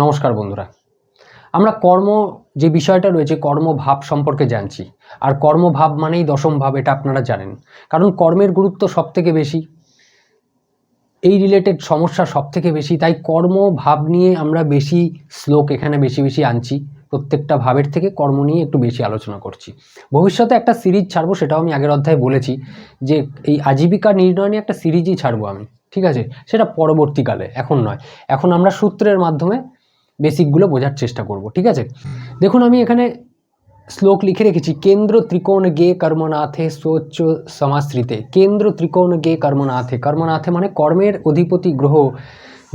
নমস্কার বন্ধুরা। আমরা কর্ম যে বিষয়টা রয়েছে কর্মভাব সম্পর্কে জানছি। আর কর্মভাব মানেই দশম ভাব, এটা আপনারা জানেন। কারণ কর্মের গুরুত্ব সব থেকে বেশি, এই রিলেটেড সমস্যা সব থেকে বেশি। তাই কর্মভাব নিয়ে আমরা বেশি শ্লোক এখানে বেশি বেশি আনছি। প্রত্যেকটা ভাবের থেকে কর্ম নিয়ে একটু বেশি আলোচনা করছি। ভবিষ্যতে একটা সিরিজ ছাড়বো, সেটাও আমি আগের অধ্যায়ে বলেছি যে এই আজীবিকা নির্ণয় নিয়ে একটা সিরিজই ছাড়বো আমি, ঠিক আছে? সেটা পরবর্তীকালে, এখন নয়। এখন আমরা সূত্রের মাধ্যমে বেসিকগুলো বোঝার চেষ্টা করব, ঠিক আছে? দেখুন, আমি এখানে শ্লোক লিখে রেখেছি, কেন্দ্র ত্রিকোণ গে কর্মনাথে সোচ্চ সমাশ্রিতে। কেন্দ্র ত্রিকোণ গে কর্মনাথে। কর্মনাথে মানে কর্মের অধিপতি গ্রহ।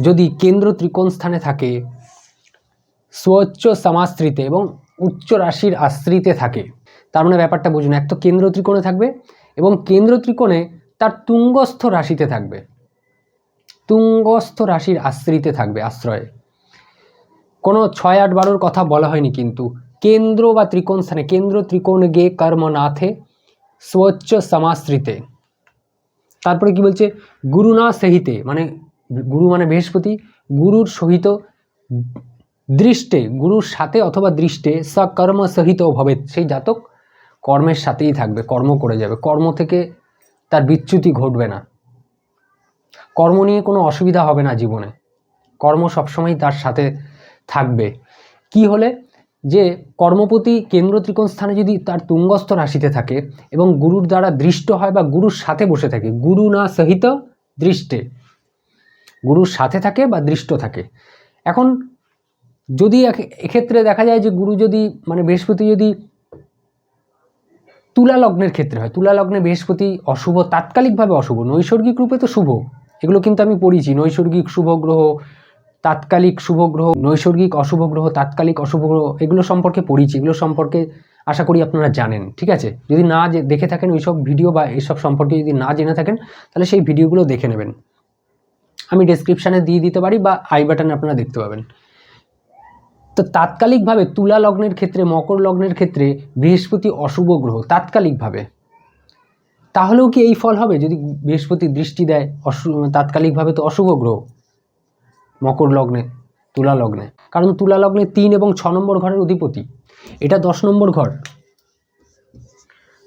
যদি কেন্দ্র ত্রিকোণ স্থানে থাকে স্বোচ্চ সমাশ্রিতে এবং উচ্চ রাশির আশ্রিতে থাকে, তার মানে ব্যাপারটা বুঝুন, এক তো কেন্দ্র ত্রিকোণে থাকবে এবং কেন্দ্র ত্রিকোণে তার তুঙ্গস্থ রাশিতে থাকবে। তুঙ্গস্থ রাশির আশ্রিতে থাকবে, আশ্রয়ে। কোনো ছয় আট বারোর কথা বলা হয়নি কিন্তু। কেন্দ্র বা ত্রিকোণ স্থানে, কেন্দ্র ত্রিকোণ গে কর্ম নাথে স্বোচ্চ সমাশ্রিতে। তারপরে কি বলছে? গুরু না সহিতে মানে গুরু মানে বৃহস্পতি, গুরুর সহিত দৃষ্টে, গুরুর সাথে অথবা দৃষ্টে সকর্ম সহিত ভবে সেই জাতক কর্মের সাথেই থাকবে, কর্ম করে যাবে। কর্ম থেকে তার বিচ্যুতি ঘটবে না। কর্ম নিয়ে কোনো অসুবিধা হবে না জীবনে। কর্ম সবসময় তার সাথে থাকবে। কি হলে? যে কর্মপতি কেন্দ্র ত্রিকোণ স্থানে যদি তার তুঙ্গস্থ রাশিতে থাকে এবং গুরুর দ্বারা দৃষ্ট হয় বা গুরুর সাথে বসে থাকে, গুরু না সহিত দৃষ্টে। গুরুর সাথে থাকে বা দৃষ্ট থাকে। এখন যদি এক্ষেত্রে দেখা যায় যে গুরু যদি মানে বৃহস্পতি যদি তুলা লগ্নের ক্ষেত্রে হয়, তুলা লগ্নে বৃহস্পতি অশুভ, তাৎকালিকভাবে অশুভ, নৈসর্গিক রূপে তো শুভ, এগুলো কিন্তু আমি পড়িছি, নৈসর্গিক শুভ গ্রহ তাৎকালিক শুভ গ্রহ, নৈসর্গিক অশুভ গ্রহ, তাৎকালিক অশুভ গ্রহ, এগুলো সম্পর্কে পড়িছি এগুলো সম্পর্কে আশা করি আপনারা জানেন, ঠিক আছে? যদি না জে- দেখে থাকেন ওইসব ভিডিও বা এইসব সম্পর্কে যদি না জেনে থাকেন, তাহলে সেই ভিডিওগুলো দেখে নেবেন। আমি ডেসক্রিপশানে দিয়ে দিতে পারি বা আই বাটনে আপনারা দেখতে পাবেন। তো তাৎকালিকভাবে তুলা লগ্নের ক্ষেত্রে, মকর লগ্নের ক্ষেত্রে বৃহস্পতি অশুভ গ্রহ, তাৎকালিকভাবে। তাহলেও কি এই ফল হবে? যদি বৃহস্পতি দৃষ্টি দেয়, অশু তাৎকালিকভাবে তো অশুভ গ্রহ। মকর লগ্নে, তুলা লগ্নে। কারণ তুলা লগ্নে তিন এবং ছ নম্বর ঘরের অধিপতি। এটা দশ নম্বর ঘর।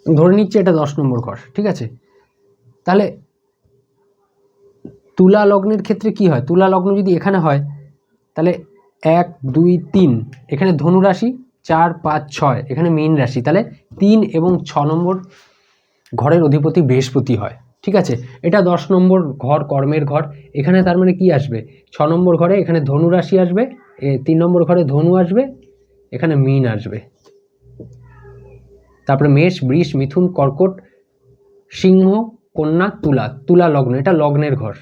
ধরে নিচ্ছে এটা দশ নম্বর ঘর, ঠিক আছে? তাহলে তুলা লগ্নের ক্ষেত্রে কি হয়? তুলা লগ্ন যদি এখানে হয়, তাহলে এক, দুই, তিন। এখানে ধনু রাশি, চার, পাঁচ, ছয়। এখানে মীন রাশি। তাহলে তিন এবং ছ নম্বর ঘরের অধিপতি বৃহস্পতি হয়। ঠিক আছে? এটা দশ নম্বর ঘর, কর্মের ঘর। এখানে তার মানে কি আসবে? ছ নম্বর ঘরে এখানে ধনু রাশি আসবে তিন নম্বর ঘরে ধনু আসবে, এখানে মিন আসবে। তারপরে মেষ, বৃষ, মিথুন, কর্কট, সিংহ, কন্যা, তুলা। তুলা লগ্ন, এটা লগ্নের ঘর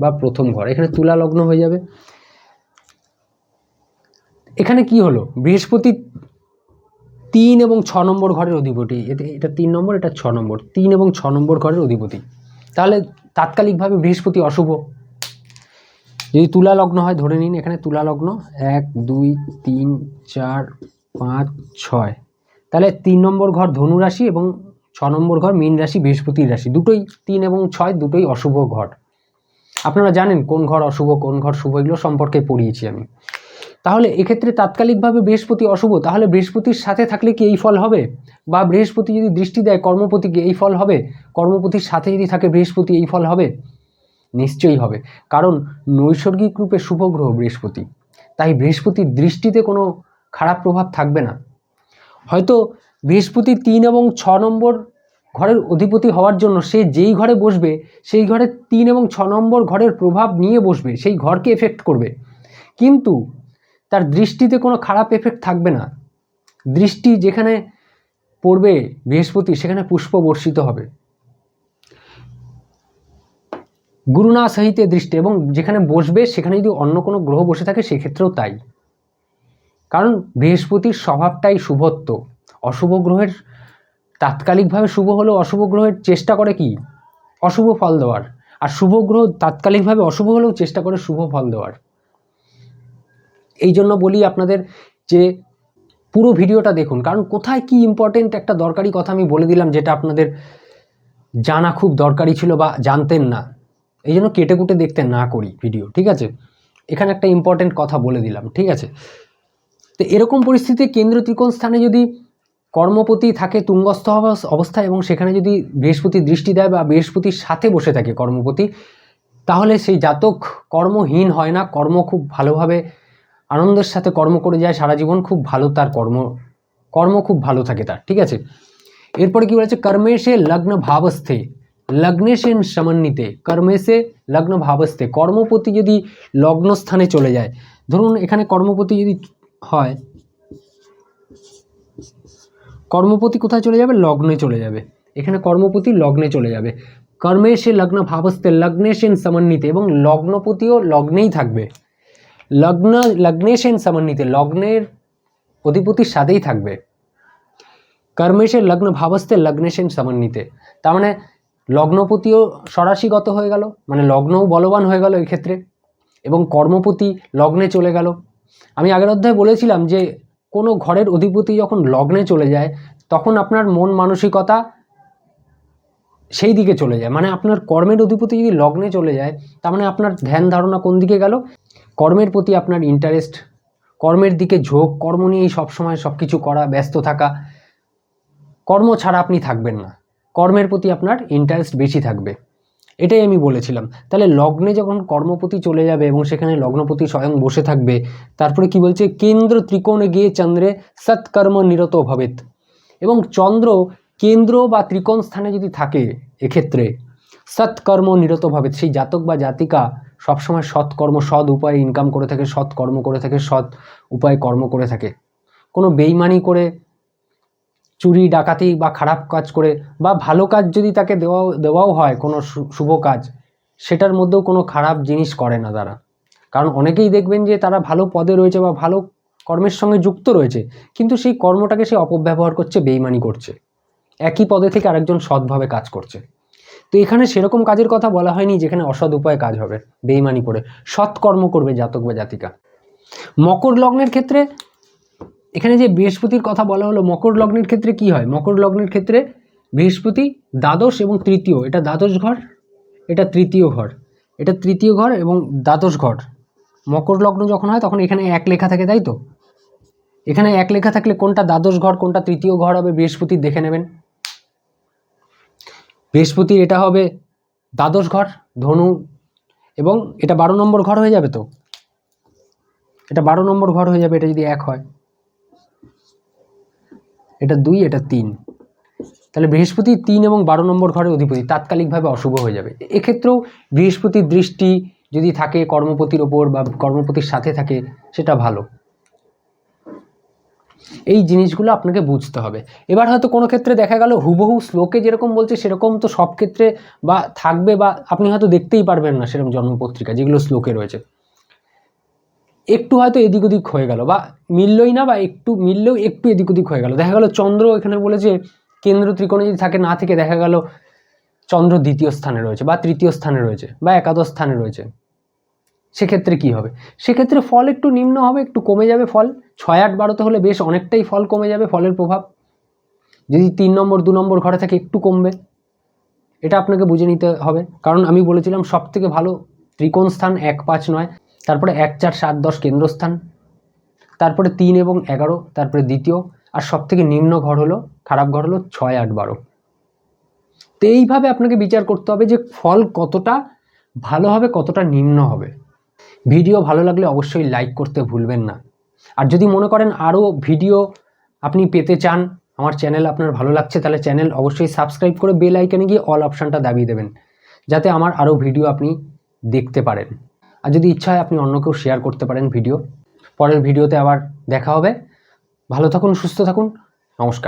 বা প্রথম ঘর। এখানে তুলা লগ্ন হয়ে যাবে। এখানে কি হলো? বৃহস্পতি তিন এবং ছ নম্বর ঘরের অধিপতি। এটা তিন নম্বর, এটা ছ নম্বর। তিন এবং ছ নম্বর ঘরের অধিপতি। তাহলে তাৎকালিকভাবে বৃহস্পতি অশুভ। যদি তুলা লগ্ন হয়, ধরে নিন এখানে তুলা লগ্ন। এক, দুই, তিন, চার, পাঁচ, ছয়। তাহলে তিন নম্বর ঘর ধনু রাশি এবং ছ নম্বর ঘর মীন রাশি বৃহস্পতির রাশি। দুটোই তিন এবং ছয়, দুটোই অশুভ ঘর। আপনারা জানেন কোন ঘর অশুভ, কোন ঘর শুভ, এগুলো সম্পর্কে পড়িয়েছি আমি। তাহলে এক্ষেত্রে তাৎকালিকভাবে বৃহস্পতি অশুভ, তাহলে বৃহস্পতির সাথে থাকলে কি এই ফল হবে? বা বৃহস্পতি যদি দৃষ্টি দেয় কর্মপতিকে এই ফল হবে? কর্মপতির সাথে যদি থাকে বৃহস্পতি, এই ফল হবে? নিশ্চয়ই হবে। কারণ নৈসর্গিক রূপে শুভ গ্রহ বৃহস্পতি। তাই বৃহস্পতির দৃষ্টিতে কোনো খারাপ প্রভাব থাকবে না। হয়তো বৃহস্পতি তিন এবং ছ নম্বর ঘরের অধিপতি হওয়ার জন্য সে যেই ঘরে বসবে, সেই ঘরে তিন এবং ছ নম্বর ঘরের প্রভাব নিয়ে বসবে, সেই ঘরকে এফেক্ট করবে। কিন্তু তার দৃষ্টিতে কোনো খারাপ এফেক্ট থাকবে না। দৃষ্টি যেখানে পড়বে বৃহস্পতি, সেখানে পুষ্প বর্ষিত হবে। গুরুনা সহিতে দৃষ্টি এবং যেখানে বসবে, সেখানে যদি অন্য কোনো গ্রহ বসে থাকে, সেক্ষেত্রেও তাই। কারণ বৃহস্পতির স্বভাবটাই শুভত্ব। অশুভ গ্রহের তাৎকালিকভাবে শুভ হলেও অশুভ গ্রহের চেষ্টা করে কি? অশুভ ফল দেওয়ার। আর শুভ গ্রহ তাৎকালিকভাবে অশুভ হলেও চেষ্টা করে শুভ ফল দেওয়ার। এই জন্য বলি আপনাদের যে পুরো ভিডিওটা দেখুন, কারণ কোথায় কি ইম্পর্টেন্ট একটা দরকারি কথা আমি বলে দিলাম যেটা আপনাদের জানা খুব দরকারি ছিল বা জানতেন না। এই জন্য কেটে কুটে দেখতে না করি ভিডিও ঠিক আছে? এখানে একটা ইম্পর্টেন্ট কথা বলে দিলাম, ঠিক আছে? তো এরকম পরিস্থিতিতে কেন্দ্র ত্রিকোণ স্থানে যদি কর্মপতি থাকে তুঙ্গস্থ অবস্থায় এবং সেখানে যদি বৃহস্পতি দৃষ্টি দেয় বা বৃহস্পতির সাথে বসে থাকে কর্মপতি, তাহলে সেই জাতক কর্মহীন হয় না, কর্ম খুব ভালোভাবে আনন্দের সাথে কর্ম করে যায়, সারা জীবন খুব ভালো তার কর্ম কর্ম খুব ভালো থাকে তার, ঠিক আছে? এরপরে কি বলেছে? কর্মেশে লগ্ন ভাবস্থে লগ্নেশে সমন্বিতে, কর্মেশে লগ্ন ভাবস্থে কর্মপতি যদি লগ্ন স্থানে চলে যায়, ধরুন এখানে কর্মপতি যদি হয়, কর্মপতি কোথায় চলে যাবে? লগ্নে চলে যাবে। এখানে কর্মপতি লগ্নে চলে যাবে। কর্মেশে লগ্ন ভাবস্থে লগ্নেশেন সমন্বিতে এবং লগ্নপতিও লগ্নেই থাকবে। লগ্ন, লগ্নেশেন সমন্বিতে, লগ্নের অধিপতির সাথেই থাকবে। কর্মেশের লগ্ন ভাবস্থে লগ্নেশেন সমন্বিতে। তার মানে লগ্নপতিও সরাসিগত হয়ে গেল মানে লগ্নও বলবান হয়ে গেল এই ক্ষেত্রে এবং কর্মপতি লগ্নে চলে গেল। আমি আগের অধ্যায়ে বলেছিলাম যে কোনো ঘরের অধিপতি যখন লগ্নে চলে যায়, তখন আপনার মন মানসিকতা সেই দিকে চলে যায়। মানে আপনার কর্মের অধিপতি যদি লগ্নে চলে যায়, তার মানে আপনার ধ্যান ধারণা কোন দিকে গেল? কর্মের প্রতি আপনার ইন্টারেস্ট কর্মের দিকে ঝোঁক, কর্ম নিয়েই সবসময় সব কিছু করা, ব্যস্ত থাকা, কর্ম ছাড়া আপনি থাকবেন না। কর্মের প্রতি আপনার ইন্টারেস্ট বেশি থাকবে। এটাই আমি বলেছিলাম। তাহলে লগ্নে যখন কর্মপতি চলে যাবে এবং সেখানে লগ্নপতি স্বয়ং বসে থাকবে, তারপরে কি বলছে? কেন্দ্র ত্রিকোণে গিয়ে চন্দ্রে সৎকর্ম নিরত ভবেত এবং চন্দ্র কেন্দ্র বা ত্রিকোণ স্থানে যদি থাকে, এক্ষেত্রে সৎকর্ম নিরতভাবে। সেই জাতক বা জাতিকা সবসময় সৎকর্ম, সৎ উপায়ে ইনকাম করে থাকে, সৎ কর্ম করে থাকে, সৎ উপায়ে কর্ম করে থাকে। কোনো বেইমানি করে, চুরি, ডাকাতি বা খারাপ কাজ করে বা ভালো কাজ যদি তাকে দেওয়া, দেওয়াও হয়, কোনো শুভ কাজ, সেটার মধ্যেও কোনো খারাপ জিনিস করে না তারা। কারণ অনেকেই দেখবেন যে তারা ভালো পদে রয়েছে বা ভালো কর্মের সঙ্গে যুক্ত রয়েছে, কিন্তু সেই কর্মটাকে সে অপব্যবহার করছে, বেইমানি করছে। একই পদে থেকে আরেকজন সৎভাবে কাজ করছে। তো এখানে সেরকম কাজের কথা বলা হয়নি যেখানে অসৎ উপায়ে কাজ হবে, বেইমানি করে। সৎকর্ম করবে জাতক বা জাতিকা। মকর লগ্নের ক্ষেত্রে এখানে যে বৃহস্পতির কথা বলা হলো, মকর লগ্নের ক্ষেত্রে কি হয়? মকর লগ্নের ক্ষেত্রে বৃহস্পতি দ্বাদশ এবং তৃতীয়, এটা দ্বাদশ ঘর, এটা তৃতীয় ঘর, এটা তৃতীয় ঘর এবং দ্বাদশ ঘর। মকর লগ্ন যখন হয় তখন এখানে এক লেখা থাকে, তাই তো? এখানে এক লেখা থাকলে কোনটা দ্বাদশ ঘর, কোনটা তৃতীয় ঘর হবে বৃহস্পতির দেখে নেবেন। বৃহস্পতির এটা হবে দ্বাদশ ঘর, ধনু, এবং এটা বারো নম্বর ঘর হয়ে যাবে তো? এটা বারো নম্বর ঘর হয়ে যাবে, এটা যদি এক হয়। এটা দুই, এটা তিন। তাহলে বৃহস্পতি তিন এবং বারো নম্বর ঘরের অধিপতি তাৎকালিকভাবে অশুভ হয়ে যাবে। এক্ষেত্রেও বৃহস্পতির দৃষ্টি যদি থাকে কর্মপতির ওপর বা কর্মপতির সাথে থাকে, সেটা ভালো। এই জিনিসগুলো আপনাকে বুঝতে হবে। এবার হয়তো কোনো ক্ষেত্রে দেখা গেল হুবহু শ্লোকে যেরকম বলছে, সেরকম তো সব ক্ষেত্রে বা থাকবে বা আপনি হয়তো দেখতেই পারবেন না সেরকম জন্মপত্রিকা যেগুলো শ্লোকে রয়েছে। একটু হয়তো এদিক ওদিক হয়ে গেল বা মিললই না বা একটু মিললেও একটু এদিক ওদিক হয়ে গেল। দেখা গেল চন্দ্র এখানে বলেছে, কেন্দ্র ত্রিকোণে যদি থাকে না থেকে দেখা গেল চন্দ্র দ্বিতীয় স্থানে রয়েছে বা তৃতীয় স্থানে রয়েছে বা একাদশ স্থানে রয়েছে। সেক্ষেত্রে কি হবে? সেক্ষেত্রে ফল একটু নিম্ন হবে, একটু কমে যাবে ফল। ছয় আট বারোতে হলে বেশ অনেকটাই ফল কমে যাবে ফলের প্রভাব। যদি তিন নম্বর, দু নম্বর ঘরে থাকে একটু কমবে। এটা আপনাকে বুঝে নিতে হবে। কারণ আমি বলেছিলাম সব থেকে ভালো ত্রিকোণ স্থান এক পাঁচ নয়, তারপরে এক চার সাত দশ কেন্দ্রস্থান, তারপরে তিন এবং এগারো, তারপরে দ্বিতীয়, আর সব থেকে নিম্ন ঘর হলো, খারাপ ঘর হলো ছয় আট বারো। তো এইভাবে আপনাকে বিচার করতে হবে যে ফল কতটা ভালো হবে, কতটা নিম্ন হবে। ভিডিও ভালো লাগলে অবশ্যই লাইক করতে ভুলবেন না। আর যদি মনে করেন আরও ভিডিও আপনি পেতে চান, আমার চ্যানেল আপনার ভালো লাগছে, তাহলে চ্যানেল অবশ্যই সাবস্ক্রাইব করে বেল আইকনে গিয়ে অল অপশানটা দাবিয়ে দেবেন, যাতে আমার আরও ভিডিও আপনি দেখতে পারেন। আর যদি ইচ্ছা হয় আপনি অন্যকেও শেয়ার করতে পারেন ভিডিও, পরের ভিডিওতে আবার দেখা হবে। ভালো থাকুন, সুস্থ থাকুন, নমস্কার।